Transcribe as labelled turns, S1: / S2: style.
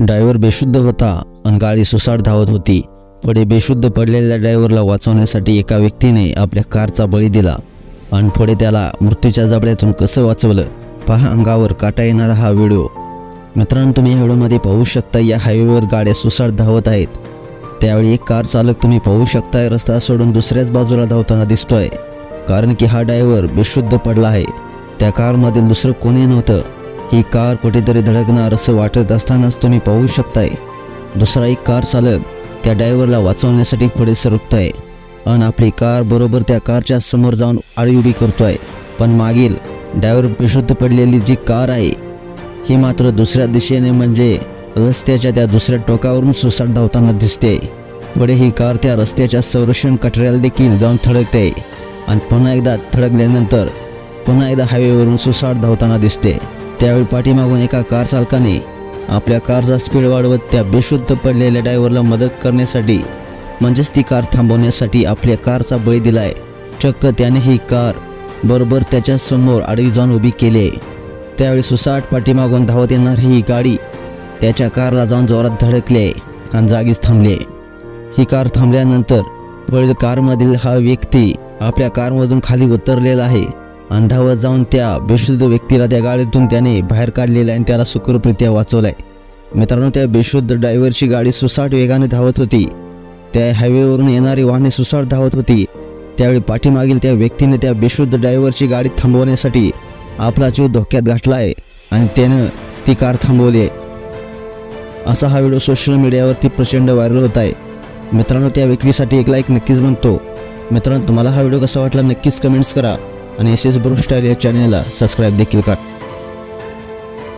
S1: Driver बेशुद्ध होता आणि गाडी सुसाट धावत होती. पुढे बेशुद्ध पडलेल्या ड्रायव्हरला वाचवण्यासाठी एका व्यक्तीने आपल्या कारचा बळी दिला आणि पुढे त्याला मृत्यूच्या जबड्यातून कसं वाचवलं? पहा अंगावर काटा येणारा हा व्हिडिओ. मित्रांनो तुम्ही या व्हिडिओमध्ये पाहू शकता या हायवेवर गाड्या सुसाट धावत आहेत. त्यावेळी एक कार चालक तुम्ही पाहू शकताय रस्ता सोडून दुसऱ्याच बाजूला धावताना दिसतोय. कारण की हा ड्रायव्हर बेशुद्ध पडला आहे. त्या कारमधील दुसरं कोणी नव्हतं. ही कार कुठेतरी धडकणार असं वाटत असतानाच तुम्ही पाहू शकताय. दुसरा एक कार चालक त्या ड्रायव्हरला वाचवण्यासाठी पुढे सरकतोय. आणि आपली कार बरोबर त्या कारच्या समोर जाऊन आळी उभी करतोय. पण मागील ड्रायव्हर बेशुद्ध पडलेली जी कार आहे ही मात्र दुसऱ्या दिशेने म्हणजे रस्त्याच्या त्या दुसऱ्या टोकावरून सुसाट धावताना दिसते. पुढे ही कार त्या रस्त्याच्या संरक्षण कटऱ्याला देखील जाऊन थडकते आणि पुन्हा एकदा थडकल्यानंतर पुन्हा एकदा हायवेवरून सुसाट धावताना दिसते. त्यावेळी पाठीमागून एका कार चालकाने आपल्या कारचा स्पीड वाढवत त्या बेशुद्ध पडलेल्या ड्रायव्हरला मदत करण्यासाठी म्हणजेच ती कार थांबवण्यासाठी आपल्या कारचा बळी दिलाय. चक्क त्याने ही कार बरोबर त्याच्यासमोर आडवी जाऊन उभी केली. आहे त्यावेळी सुसाट पाठीमागून धावत येणारी ही गाडी त्याच्या कारला जाऊन जोरात धडकली आहे आणि जागीच थांबली. आहे ही कार थांबल्यानंतर पुढील कारमधील हा व्यक्ती आपल्या कारमधून खाली उतरलेला आहे. अंधावर जाऊन त्या बेशुद्ध व्यक्तीला त्या गाडीतून त्याने बाहेर काढलेलं आणि त्याला सुखरूपरित्या वाचवलंय. मित्रांनो त्या बेशुद्ध ड्रायव्हरची गाडी सुसाट वेगाने धावत होती. त्या हायवेवरून येणारी वाहने सुसाट धावत होती. त्यावेळी पाठीमागील त्या व्यक्तीने त्या बेशुद्ध ड्रायव्हरची गाडी थांबवण्यासाठी आपला जीव धोक्यात घातला आहे आणि त्यानं ती कार थांबवली आहे. असा हा व्हिडिओ सोशल मीडियावरती प्रचंड व्हायरल होत आहे. मित्रांनो त्या व्यक्तीसाठी एक लाईक नक्कीच बनतो. मित्रांनो तुम्हाला हा व्हिडिओ कसा वाटला नक्कीच कमेंट्स करा. आणि एस एस ब्रो स्टाईल या चॅनलला सबस्क्राईब देखील करा.